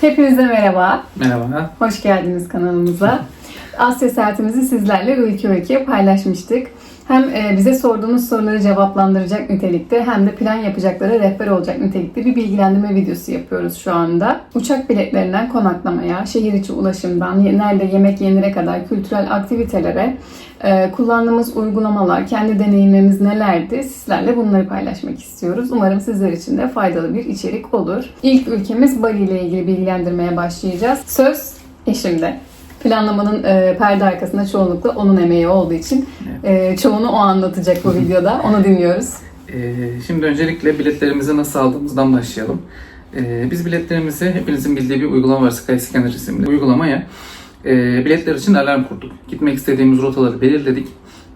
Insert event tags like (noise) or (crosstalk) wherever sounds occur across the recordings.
Hepinize merhaba. Merhaba. Hoş geldiniz kanalımıza. (laughs) Asya Seyahatimizi sizlerle ülke ülke paylaşmıştık. Hem e, bize sorduğunuz soruları cevaplandıracak nitelikte hem de plan yapacaklara rehber olacak nitelikte bir bilgilendirme videosu yapıyoruz şu anda. Uçak biletlerinden konaklamaya, şehir içi ulaşımdan, nerede yemek yenire kadar kültürel aktivitelere, kullandığımız uygulamalar, kendi deneyimlerimiz nelerdi sizlerle bunları paylaşmak istiyoruz. Umarım sizler için de faydalı bir içerik olur. İlk ülkemiz Bali ile ilgili bilgilendirmeye başlayacağız. Söz eşimde. Planlamanın e, perde arkasında çoğunlukla onun emeği olduğu için e, çoğunu o anlatacak bu videoda. Onu dinliyoruz. Ee, şimdi öncelikle biletlerimizi nasıl aldığımızdan başlayalım. Ee, biz biletlerimizi hepinizin bildiği bir uygulama var Skyscanner isimli uygulamaya. E, biletler için alarm kurduk. Gitmek istediğimiz rotaları belirledik.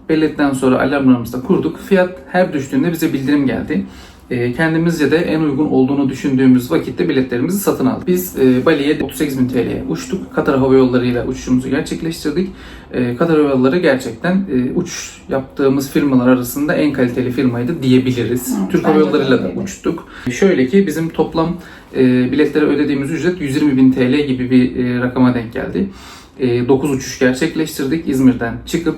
Belirledikten sonra alarmlarımızı da kurduk. Fiyat her düştüğünde bize bildirim geldi. E, kendimizce de en uygun olduğunu düşündüğümüz vakitte biletlerimizi satın aldık. Biz e, Bali'ye 38.000 TL'ye uçtuk. Katar Hava Yolları ile uçuşumuzu gerçekleştirdik. E, Katar Hava Yolları gerçekten e, uçuş yaptığımız firmalar arasında en kaliteli firmaydı diyebiliriz. Evet, Türk Hava Yolları ile de uçtuk. Şöyle ki bizim toplam e, biletlere ödediğimiz ücret 120.000 TL gibi bir rakama denk geldi. 9 uçuş gerçekleştirdik. İzmir'den çıkıp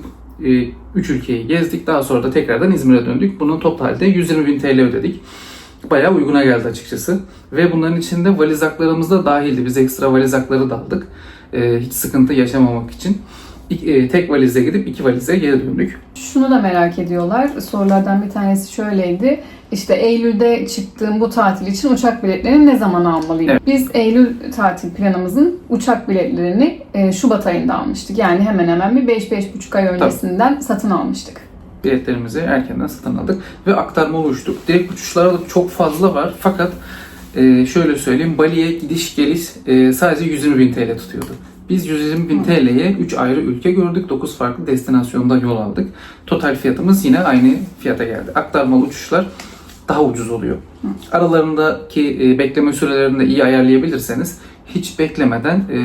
3 ülkeyi gezdik. Daha sonra da tekrardan İzmir'e döndük. Bunun toplamda 120.000 TL ödedik. Bayağı uyguna geldi açıkçası. Ve bunların içinde valiz haklarımız da dahildi. Biz ekstra valiz hakları da aldık. E, hiç sıkıntı yaşamamak için. E, tek valizle gidip iki valizle geri döndük. Şunu da merak ediyorlar. Sorulardan bir tanesi şöyleydi. İşte Eylül'de çıktığım bu tatil için uçak biletlerini ne zaman almalıyım? Evet. Biz Eylül tatil planımızın uçak biletlerini e, Şubat ayında almıştık. Yani hemen hemen bir 5-5,5 ay öncesinden satın almıştık. biletlerimizi erkenden satın aldık ve aktarmalı uçtuk. Direkt uçuşlara da çok fazla var fakat e, şöyle söyleyeyim Bali'ye gidiş geliş e, sadece 120.000 TL tutuyordu. Biz 120.000 TL'ye 3 ayrı ülke gördük. 9 farklı destinasyonda yol aldık. Total fiyatımız yine aynı fiyata geldi. Aktarmalı uçuşlar daha ucuz oluyor. Aralarındaki e, bekleme sürelerini de iyi ayarlayabilirseniz hiç beklemeden e,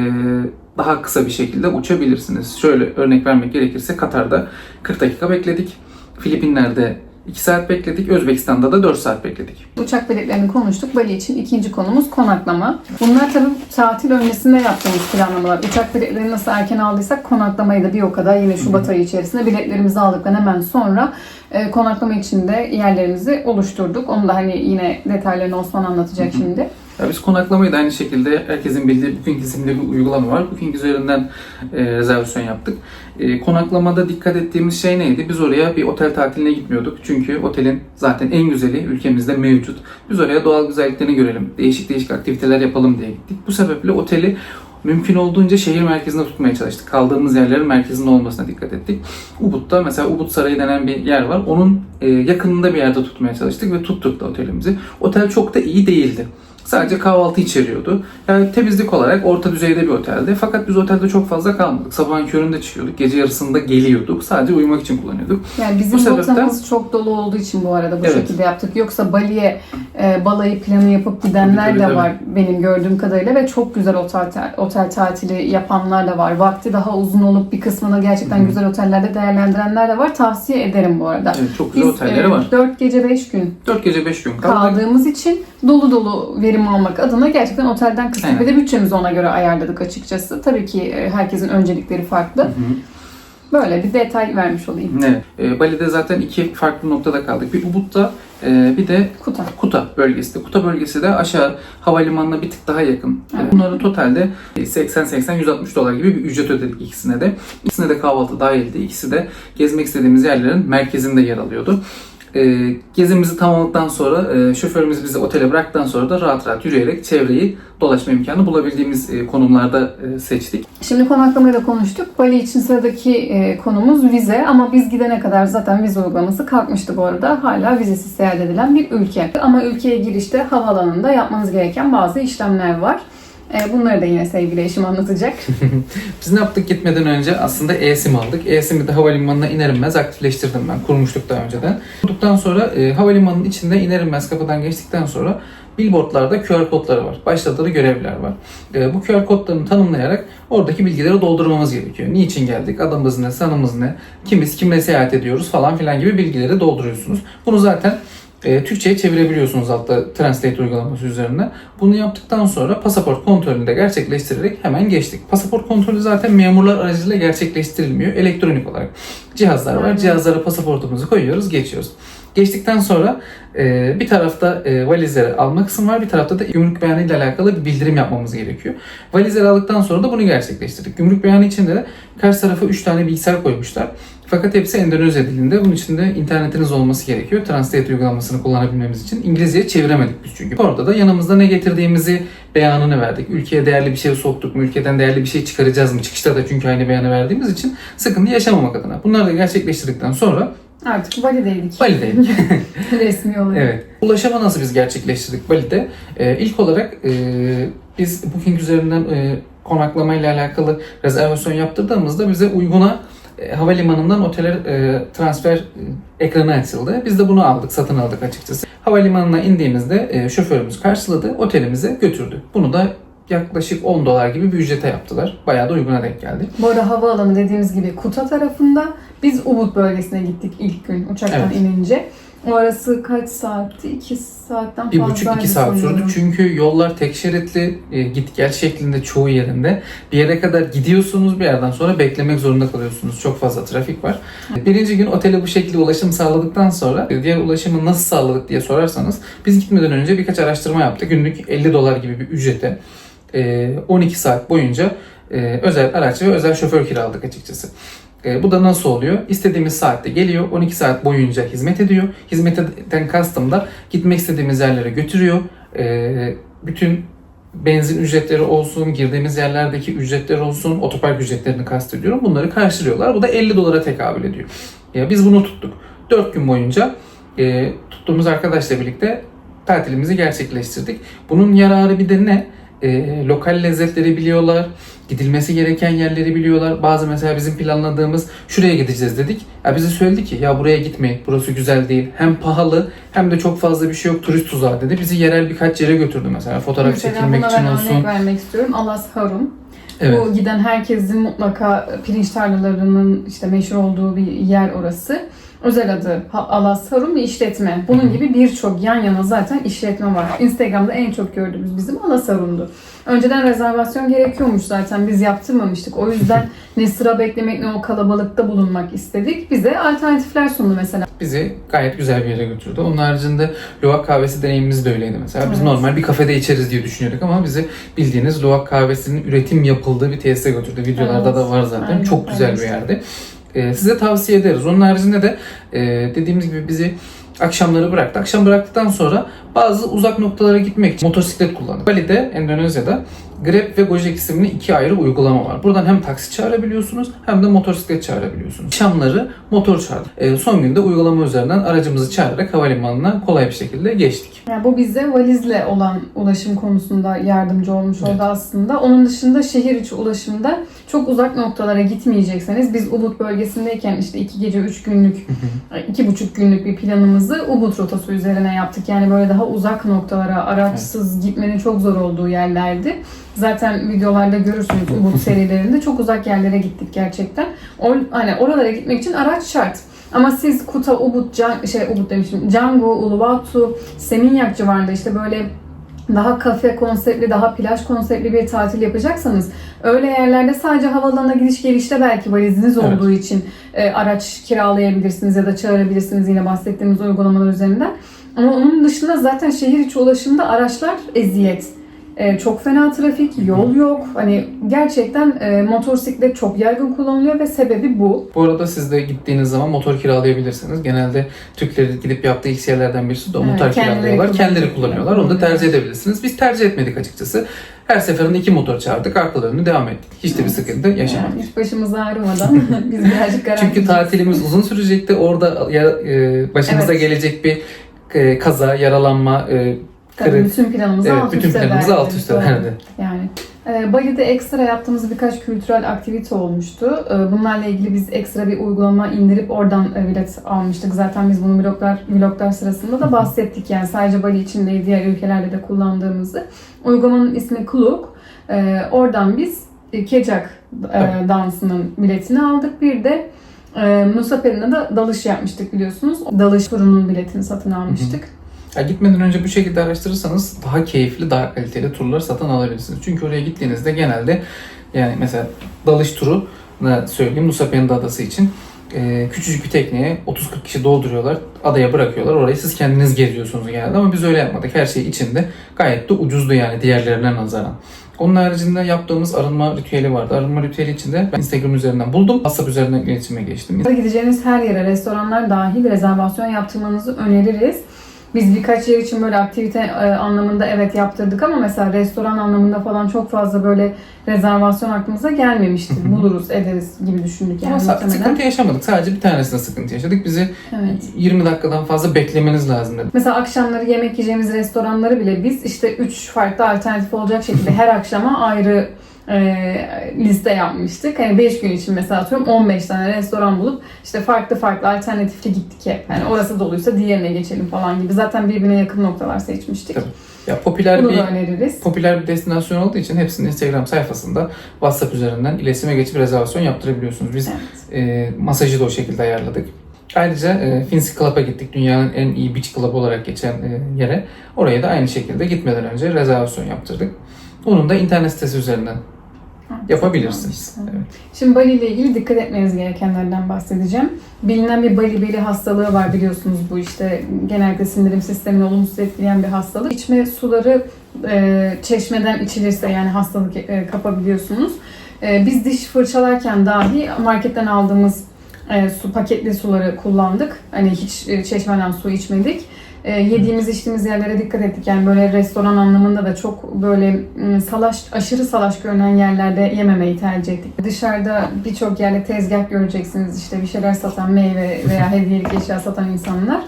daha kısa bir şekilde uçabilirsiniz. Şöyle örnek vermek gerekirse Katar'da 40 dakika bekledik. Filipinler'de 2 saat bekledik. Özbekistan'da da 4 saat bekledik. Uçak biletlerini konuştuk. Bali için ikinci konumuz konaklama. Bunlar tabii tatil öncesinde yaptığımız planlamalar. Uçak biletlerini nasıl erken aldıysak konaklamayı da bir o kadar yine Şubat ayı içerisinde biletlerimizi aldıktan hemen sonra e, konaklama için de yerlerimizi oluşturduk. Onu da hani yine detaylarını Osman anlatacak şimdi. Ya biz konaklamayı da aynı şekilde herkesin bildiği Booking isimli bir uygulama var. Booking üzerinden e, rezervasyon yaptık. E, konaklamada dikkat ettiğimiz şey neydi? Biz oraya bir otel tatiline gitmiyorduk. Çünkü otelin zaten en güzeli ülkemizde mevcut. Biz oraya doğal güzelliklerini görelim, değişik değişik aktiviteler yapalım diye gittik. Bu sebeple oteli mümkün olduğunca şehir merkezinde tutmaya çalıştık. Kaldığımız yerlerin merkezinde olmasına dikkat ettik. Ubud'da mesela Ubud Sarayı denen bir yer var. Onun e, yakınında bir yerde tutmaya çalıştık ve tuttuk da otelimizi. Otel çok da iyi değildi. Sadece kahvaltı içeriyordu. Yani temizlik olarak orta düzeyde bir oteldi. Fakat biz otelde çok fazla kalmadık. Sabahın köründe çıkıyorduk. Gece yarısında geliyorduk. Sadece uyumak için kullanıyorduk. Yani bizim Bu sebepten- rotamız çok dolu olduğu için bu arada bu Evet. şekilde yaptık. Yoksa Bali'ye e, balayı planı yapıp gidenler Tabii, de tabii, var benim gördüğüm kadarıyla ve çok güzel otel, otel tatili yapanlar da var. Vakti daha uzun olup bir kısmını gerçekten Hı hı. güzel otellerde değerlendirenler de var. Tavsiye ederim bu arada. Evet, çok güzel otelleri var. 4 gece 5 gün 4 gece 5 gün kaldık. kaldığımız için dolu dolu verim almak adına gerçekten otelden kıstık Evet. ve de bütçemizi ona göre ayarladık açıkçası. Tabii ki e, herkesin öncelikleri farklı. Hı hı. Böyle bir detay vermiş olayım. Evet. E, Bali'de zaten iki farklı noktada kaldık. Bir Ubud'da e, bir de Kuta. Kuta bölgesi. Kuta bölgesi de aşağı havalimanına bir tık daha yakın. Evet. Bunların totalde 80-80-160 dolar gibi bir ücret ödedik ikisine de. İkisine de kahvaltı dahildi. İkisi de gezmek istediğimiz yerlerin merkezinde yer alıyordu. E, gezimizi tamamladıktan sonra e, şoförümüz bizi otele bıraktıktan sonra da rahat rahat yürüyerek çevreyi dolaşma imkanı bulabildiğimiz e, konumlarda e, seçtik. Şimdi konaklamayı da konuştuk. Bali için sıradaki e, konumuz vize ama biz gidene kadar zaten vize uygulaması kalkmıştı bu arada. Hala vizesiz seyahat edilen bir ülke. Ama ülkeye girişte havaalanında yapmanız gereken bazı işlemler var. E, bunları da yine sevgili eşim anlatacak. (laughs) Biz ne yaptık gitmeden önce aslında e-sim aldık. E-sim'i de havalimanına iner inmez aktifleştirdim ben. Kurmuştuk daha önceden. Kurduktan sonra e, havalimanının içinde iner inmez kapıdan geçtikten sonra billboardlarda QR kodları var. Başlatılı görevler var. E, bu QR kodlarını tanımlayarak oradaki bilgileri doldurmamız gerekiyor. Niçin geldik, adımız ne, sanımız ne, kimiz, kimle seyahat ediyoruz falan filan gibi bilgileri dolduruyorsunuz. Bunu zaten e, Türkçe'ye çevirebiliyorsunuz altta Translate uygulaması üzerinden. Bunu yaptıktan sonra pasaport kontrolünü de gerçekleştirerek hemen geçtik. Pasaport kontrolü zaten memurlar aracılığıyla gerçekleştirilmiyor. Elektronik olarak cihazlar var. Cihazlara pasaportumuzu koyuyoruz, geçiyoruz. Geçtikten sonra e, bir tarafta e, valizleri alma kısmı var, bir tarafta da gümrük beyanı ile alakalı bir bildirim yapmamız gerekiyor. Valizleri aldıktan sonra da bunu gerçekleştirdik. Gümrük beyanı içinde de karşı tarafa 3 tane bilgisayar koymuşlar. Fakat hepsi Endonezya dilinde. Bunun için de internetiniz olması gerekiyor. Translate uygulamasını kullanabilmemiz için. İngilizceye çeviremedik biz çünkü. Orada da yanımızda ne getirdiğimizi beyanını verdik. Ülkeye değerli bir şey soktuk mu? Ülkeden değerli bir şey çıkaracağız mı? Çıkışta da çünkü aynı beyanı verdiğimiz için sıkıntı yaşamamak adına. Bunları da gerçekleştirdikten sonra Artık valideydik. Bali'deydik. (laughs) Resmi olarak. Evet. Ulaşımı nasıl biz gerçekleştirdik Bali'de? Ee, ilk olarak e, biz Booking üzerinden e, konaklamayla alakalı rezervasyon yaptırdığımızda bize uyguna e, havalimanından otele e, transfer e, ekranı açıldı. Biz de bunu aldık, satın aldık açıkçası. Havalimanına indiğimizde e, şoförümüz karşıladı, otelimize götürdü. Bunu da yaklaşık 10 dolar gibi bir ücrete yaptılar. Bayağı da uyguna denk geldi. Bu arada havaalanı dediğimiz gibi Kuta tarafında biz Ubud bölgesine gittik ilk gün uçaktan Evet. inince. Orası kaç saatti? 2 saatten buçuk iki saat sürdü çünkü yollar tek şeritli e, git gel şeklinde çoğu yerinde. Bir yere kadar gidiyorsunuz bir yerden sonra beklemek zorunda kalıyorsunuz. Çok fazla trafik var. Birinci gün otele bu şekilde ulaşım sağladıktan sonra e, diğer ulaşımı nasıl sağladık diye sorarsanız biz gitmeden önce birkaç araştırma yaptık. Günlük 50 dolar gibi bir ücrete e, 12 saat boyunca e, özel araç ve özel şoför kiraladık açıkçası. E, bu da nasıl oluyor? İstediğimiz saatte geliyor. 12 saat boyunca hizmet ediyor. Hizmetten kastım da gitmek istediğimiz yerlere götürüyor. E, bütün benzin ücretleri olsun, girdiğimiz yerlerdeki ücretler olsun, otopark ücretlerini kastediyorum. Bunları karşılıyorlar. Bu da 50 dolara tekabül ediyor. Ya biz bunu tuttuk. 4 gün boyunca e, tuttuğumuz arkadaşla birlikte tatilimizi gerçekleştirdik. Bunun yararı bir de ne? E, lokal lezzetleri biliyorlar, gidilmesi gereken yerleri biliyorlar. Bazı mesela bizim planladığımız şuraya gideceğiz dedik. Ya bize söyledi ki ya buraya gitmeyin, burası güzel değil. Hem pahalı hem de çok fazla bir şey yok, turist tuzağı dedi. Bizi yerel birkaç yere götürdü mesela fotoğraf Mesela çekilmek için olsun. örnek vermek istiyorum. Alas Harum. Evet. Bu giden herkesin mutlaka pirinç tarlalarının işte meşhur olduğu bir yer orası. Özel adı Alas Harum bir işletme. Bunun gibi birçok yan yana zaten işletme var. Instagram'da en çok gördüğümüz bizim Alas Harum'du. Önceden rezervasyon gerekiyormuş zaten biz yaptırmamıştık. O yüzden (laughs) ne sıra beklemek ne o kalabalıkta bulunmak istedik. Bize alternatifler sundu mesela. bizi gayet güzel bir yere götürdü. Onun haricinde Luwak kahvesi deneyimimiz de öyleydi mesela. Biz Evet. normal bir kafede içeriz diye düşünüyorduk ama bizi bildiğiniz Luwak kahvesinin üretim yapıldığı bir tesise götürdü. Videolarda Evet. da var zaten. Aynen, Çok güzel bir aynen. yerdi. Ee, size tavsiye ederiz. Onun haricinde de e, dediğimiz gibi bizi akşamları bıraktı. Akşam bıraktıktan sonra bazı uzak noktalara gitmek için motosiklet kullandık. Bali'de, Endonezya'da Grab ve Gojek isimli iki ayrı uygulama var. Buradan hem taksi çağırabiliyorsunuz hem de motosiklet çağırabiliyorsunuz. Akşamları motor çağırdık. Ee, son günde uygulama üzerinden aracımızı çağırarak havalimanına kolay bir şekilde geçtik. Yani bu bize valizle olan ulaşım konusunda yardımcı olmuş oldu Evet. aslında. Onun dışında şehir içi ulaşımda çok uzak noktalara gitmeyecekseniz biz Ubud bölgesindeyken işte iki gece üç günlük, iki buçuk günlük bir planımızı Ubud rotası üzerine yaptık. Yani böyle daha uzak noktalara araçsız gitmenin çok zor olduğu yerlerdi. Zaten videolarda görürsünüz Ubud (laughs) serilerinde çok uzak yerlere gittik gerçekten. O, hani oralara gitmek için araç şart. Ama siz Kuta, Ubud, Can, şey Ubud demişim, Canggu, Uluwatu, Seminyak civarında işte böyle daha kafe konseptli, daha plaj konseptli bir tatil yapacaksanız öyle yerlerde sadece havaalanına gidiş gelişte belki valiziniz Evet. olduğu için e, araç kiralayabilirsiniz ya da çağırabilirsiniz yine bahsettiğimiz uygulamalar üzerinden. Ama onun dışında zaten şehir içi ulaşımda araçlar eziyet. E, çok fena trafik, yol yok. Hani gerçekten e, motosiklet çok yaygın kullanılıyor ve sebebi bu. Bu arada siz de gittiğiniz zaman motor kiralayabilirsiniz. Genelde Türklerin gidip yaptığı ilk şeylerden birisi de o Evet, motor kendileri kiralıyorlar. Kendileri kullanıyor. kullanıyorlar. Onu da tercih edebilirsiniz. Biz tercih etmedik açıkçası. Her seferinde iki motor çağırdık. Arkalarını devam ettik. Hiç de bir Evet. sıkıntı yaşamadık. Yani hiç başımız ağrımadan (laughs) biz birazcık garanti. Çünkü tatilimiz uzun sürecekti. Orada ya, e, başımıza Evet. gelecek bir e, kaza, yaralanma, e, Tabii kırık. bütün planımızı Evet, alt bütün üst planımızı ederdi. alt üst ederdi. Yani e, Bali'de ekstra yaptığımız birkaç kültürel aktivite olmuştu. E, bunlarla ilgili biz ekstra bir uygulama indirip oradan e, bilet almıştık. Zaten biz bunu vloglar, vloglar sırasında da bahsettik. Yani sadece Bali için değil diğer ülkelerde de kullandığımızı. Uygulamanın ismi Kluk. E, oradan biz e, Kecak e, dansının biletini aldık. Bir de Ee, Nusa Perin'de de dalış yapmıştık biliyorsunuz. Dalış turunun biletini satın almıştık. Ya gitmeden önce bu şekilde araştırırsanız daha keyifli, daha kaliteli turları satın alabilirsiniz. Çünkü oraya gittiğinizde genelde yani mesela dalış turu söyleyeyim Nusa Penida Adası için e, küçücük bir tekneye 30-40 kişi dolduruyorlar. Adaya bırakıyorlar. Orayı siz kendiniz geziyorsunuz genelde ama biz öyle yapmadık. Her şey içinde. Gayet de ucuzdu yani diğerlerine nazaran. Onun haricinde yaptığımız arınma ritüeli vardı. Arınma ritüeli içinde ben Instagram üzerinden buldum. WhatsApp üzerinden iletişime geçtim. Gideceğiniz her yere, restoranlar dahil rezervasyon yaptırmanızı öneririz. Biz birkaç yer için böyle aktivite e, anlamında evet yaptırdık ama mesela restoran anlamında falan çok fazla böyle rezervasyon aklımıza gelmemişti. Buluruz, ederiz gibi düşündük yani Ama sa- muhtemelen. sıkıntı yaşamadık. Sadece bir tanesinde sıkıntı yaşadık. Bizi Evet. 20 dakikadan fazla beklemeniz lazım dedi. Mesela akşamları yemek yiyeceğimiz restoranları bile biz işte 3 farklı alternatif olacak şekilde her akşama ayrı e, liste yapmıştık. Hani 5 gün için mesela atıyorum 15 tane restoran bulup işte farklı farklı alternatifli gittik hep. Yani orası doluysa diğerine geçelim falan gibi. Zaten birbirine yakın noktalar seçmiştik. Tabii. Ya popüler Bunu bir öneririz. popüler bir destinasyon olduğu için hepsinin Instagram sayfasında WhatsApp üzerinden iletişime geçip rezervasyon yaptırabiliyorsunuz. Biz Evet. e, masajı da o şekilde ayarladık. Ayrıca e, Finski Club'a gittik. Dünyanın en iyi beach club olarak geçen e, yere. Oraya da aynı şekilde gitmeden önce rezervasyon yaptırdık. Onun da internet sitesi üzerinden yapabilirsiniz. Evet. Şimdi Bali ile ilgili dikkat etmeniz gerekenlerden bahsedeceğim. Bilinen bir Bali beli hastalığı var biliyorsunuz bu işte genellikle sindirim sistemini olumsuz etkileyen bir hastalık. İçme suları e, çeşmeden içilirse yani hastalık e, kapabiliyorsunuz. E, biz diş fırçalarken dahi marketten aldığımız e, su paketli suları kullandık. Hani hiç e, çeşmeden su içmedik. E, yediğimiz içtiğimiz yerlere dikkat ettik. Yani böyle restoran anlamında da çok böyle m, salaş aşırı salaş görünen yerlerde yememeyi tercih ettik. Dışarıda birçok yerde tezgah göreceksiniz. işte bir şeyler satan meyve veya (laughs) hediyelik eşya satan insanlar.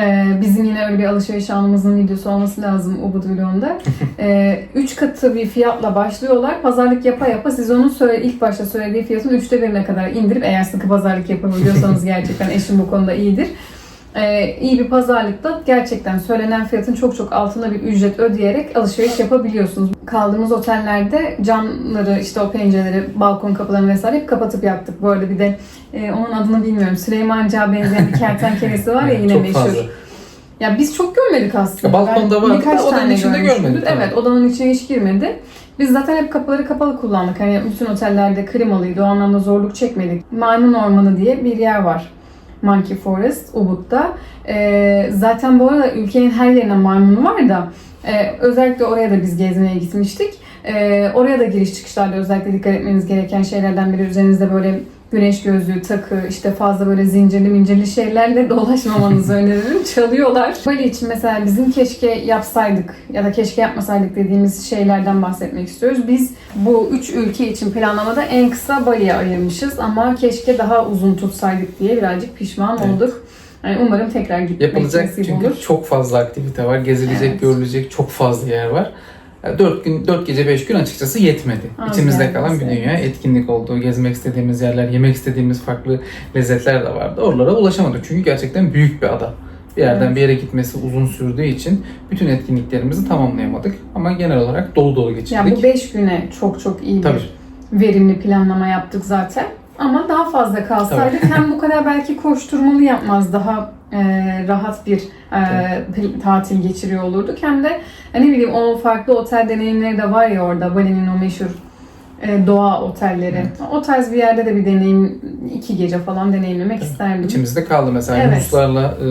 E, bizim yine öyle bir alışveriş anımızın videosu olması lazım Ubud vlogunda. (laughs) E, üç katı bir fiyatla başlıyorlar. Pazarlık yapa yapa siz onun söyle, ilk başta söylediği fiyatın üçte birine kadar indirip eğer sıkı pazarlık yapabiliyorsanız (laughs) gerçekten eşim bu konuda iyidir. Ee, iyi bir pazarlıkta gerçekten söylenen fiyatın çok çok altında bir ücret ödeyerek alışveriş yapabiliyorsunuz. Kaldığımız otellerde camları, işte o pencereleri, balkon kapılarını vesaire hep kapatıp yaptık. Bu arada bir de e, onun adını bilmiyorum. Süleymancığa benzeyen bir kertenkelesi var ya yine Çok meşhur. fazla. Ya biz çok görmedik aslında. Ya balkonda vardı birkaç da odanın tane içinde görmedik, tamam. Evet odanın içine hiç girmedi. Biz zaten hep kapıları kapalı kullandık. Hani bütün otellerde klimalıydı. O anlamda zorluk çekmedik. Maymun Ormanı diye bir yer var. Monkey Forest, Ubud'da. Ee, zaten bu arada ülkenin her yerine maymunu var da e, özellikle oraya da biz gezmeye gitmiştik. Ee, oraya da giriş çıkışlarda özellikle dikkat etmeniz gereken şeylerden biri üzerinizde böyle güneş gözlüğü, takı, işte fazla böyle zincirli mincirli şeylerle (laughs) dolaşmamanızı öneririm. Çalıyorlar. Bali için mesela bizim keşke yapsaydık ya da keşke yapmasaydık dediğimiz şeylerden bahsetmek istiyoruz. Biz bu üç ülke için planlamada en kısa Bali'ye ayırmışız ama keşke daha uzun tutsaydık diye birazcık pişman Evet. olduk. Yani umarım tekrar gitmek Yapılacak çünkü olur. çok fazla aktivite var. Gezilecek, Evet. görülecek çok fazla yer var. 4 gün, 4 gece 5 gün açıkçası yetmedi. Az İçimizde kalan bir dünya etkinlik oldu. Gezmek istediğimiz yerler, yemek istediğimiz farklı lezzetler de vardı. Oralara ulaşamadık. Çünkü gerçekten büyük bir ada. Bir yerden Evet. bir yere gitmesi uzun sürdüğü için bütün etkinliklerimizi tamamlayamadık. Ama genel olarak dolu dolu geçirdik. Yani bu 5 güne çok çok iyi Tabii. bir verimli planlama yaptık zaten. Ama daha fazla kalsaydık hem bu kadar belki koşturmalı yapmaz daha e, rahat bir e, tatil geçiriyor olurduk. Hem de e, ne bileyim o farklı otel deneyimleri de var ya orada Bali'nin o meşhur e, doğa otelleri. O tarz bir yerde de bir deneyim iki gece falan deneyimlemek isterdim. İçimizde kaldı mesela Evet. Yunuslarla e,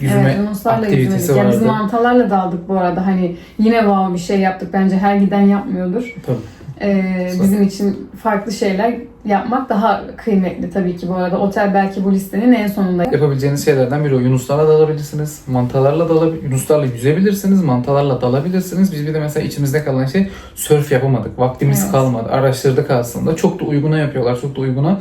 yüzme evet, Yunuslarla aktivitesi yüzmedik. Yani biz vardı. mantalarla daldık bu arada. Hani yine wow bir şey yaptık. Bence her giden yapmıyordur. Tabii. Sonra- bizim için farklı şeyler yapmak daha kıymetli tabii ki bu arada. Otel belki bu listenin en sonunda. Yapabileceğiniz şeylerden biri o. Yunuslarla dalabilirsiniz, mantalarla dalabilir, yunuslarla yüzebilirsiniz, mantalarla dalabilirsiniz. Biz bir de mesela içimizde kalan şey sörf yapamadık. Vaktimiz Evet. kalmadı. Araştırdık aslında. Çok da uyguna yapıyorlar. Çok da uyguna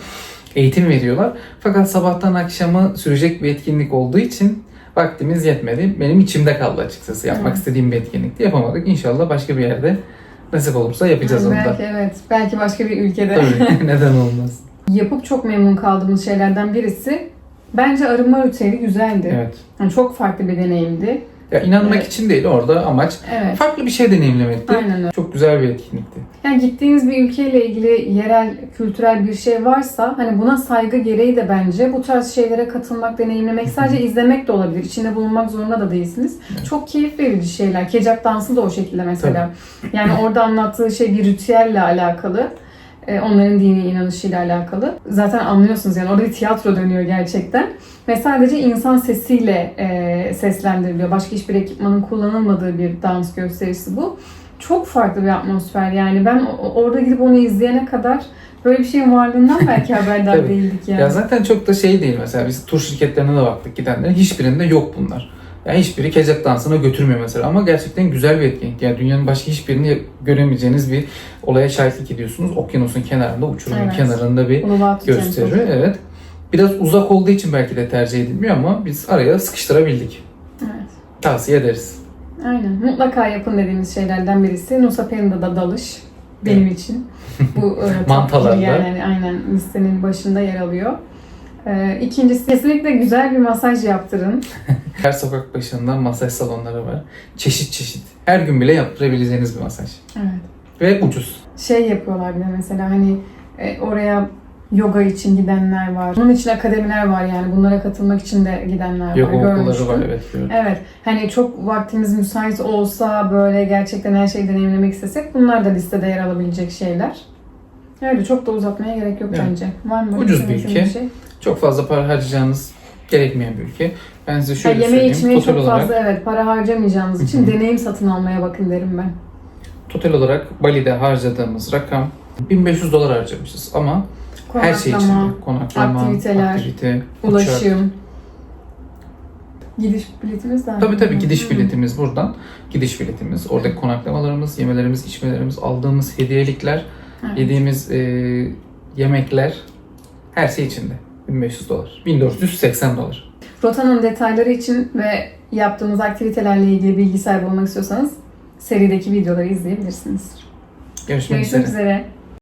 eğitim veriyorlar. Fakat sabahtan akşama sürecek bir etkinlik olduğu için vaktimiz yetmedi. Benim içimde kaldı açıkçası. Yapmak Evet. istediğim bir etkinlikti. Yapamadık. İnşallah başka bir yerde nasip olursa yapacağız onu da. belki evet. Belki başka bir ülkede. Tabii. (laughs) Neden olmaz? Yapıp çok memnun kaldığımız şeylerden birisi bence arınma ritüeli güzeldi. Evet. Yani çok farklı bir deneyimdi. Ya inanmak Evet. için değil orada amaç Evet. farklı bir şey deneyimlemekti. Aynen öyle. Çok güzel bir etkinlikti. Yani gittiğiniz bir ülkeyle ilgili yerel, kültürel bir şey varsa hani buna saygı gereği de bence bu tarz şeylere katılmak, deneyimlemek sadece izlemek de olabilir. İçinde bulunmak zorunda da değilsiniz. Çok keyif verici şeyler. Kecap dansı da o şekilde mesela. Yani orada anlattığı şey bir ritüelle alakalı. Ee, Onların dini inanışıyla alakalı. Zaten anlıyorsunuz yani orada bir tiyatro dönüyor gerçekten. Ve sadece insan sesiyle e, seslendiriliyor. Başka hiçbir ekipmanın kullanılmadığı bir dans gösterisi bu. Çok farklı bir atmosfer yani. Ben orada gidip onu izleyene kadar böyle bir şeyin varlığından belki (laughs) haberdar değildik yani. Ya zaten çok da şey değil mesela biz tur şirketlerine de baktık gidenlerin hiçbirinde yok bunlar. Yani hiçbiri kecak dansına götürmüyor mesela ama gerçekten güzel bir etkinlik. Yani dünyanın başka hiçbirini göremeyeceğiniz bir olaya şahitlik ediyorsunuz. Okyanusun kenarında, uçurumun Evet. kenarında bir gösteri. Evet. Biraz uzak olduğu için belki de tercih edilmiyor ama biz araya sıkıştırabildik. Evet. Tavsiye ederiz. Aynen. Mutlaka yapın dediğimiz şeylerden birisi. Nusa Penida'da dalış. Benim için. Bu e, (laughs) gibi Yani, aynen listenin başında yer alıyor. E, ikincisi kesinlikle güzel bir masaj yaptırın. (laughs) Her sokak başında masaj salonları var. Çeşit çeşit. Her gün bile yaptırabileceğiniz bir masaj. Evet. Ve ucuz. Şey yapıyorlar bir de mesela hani e, oraya yoga için gidenler var. Bunun için akademiler var yani. Bunlara katılmak için de gidenler Yoga var. okulları Görmüştüm. var evet. gördüm. Evet. Hani çok vaktimiz müsait olsa böyle gerçekten her şeyi deneyimlemek istesek bunlar da listede yer alabilecek şeyler. Öyle çok da uzatmaya gerek yok Evet. bence. Var mı? Ucuz bir ülke. istediğin şey? Çok fazla para harcayacağınız gerekmeyen bir ülke. Ben size şöyle yeme söyleyeyim. içmeye Total çok olarak, fazla evet para harcamayacağınız için deneyim satın almaya bakın derim ben. total olarak Bali'de harcadığımız rakam 1500 dolar harcamışız ama her şey içinde. Konaklama, aktiviteler, aktivite, uçak. ulaşım. Gidiş biletimiz de Tabii tabii gidiş biletimiz buradan. Gidiş biletimiz, oradaki konaklamalarımız, yemelerimiz, içmelerimiz, aldığımız hediyelikler, Evet. yediğimiz e, yemekler her şey içinde. 1500 dolar. 1480 dolar. Rotanın detayları için ve yaptığımız aktivitelerle ilgili bilgi sahibi olmak istiyorsanız serideki videoları izleyebilirsiniz. Görüşmek Görüşmek üzere. üzere.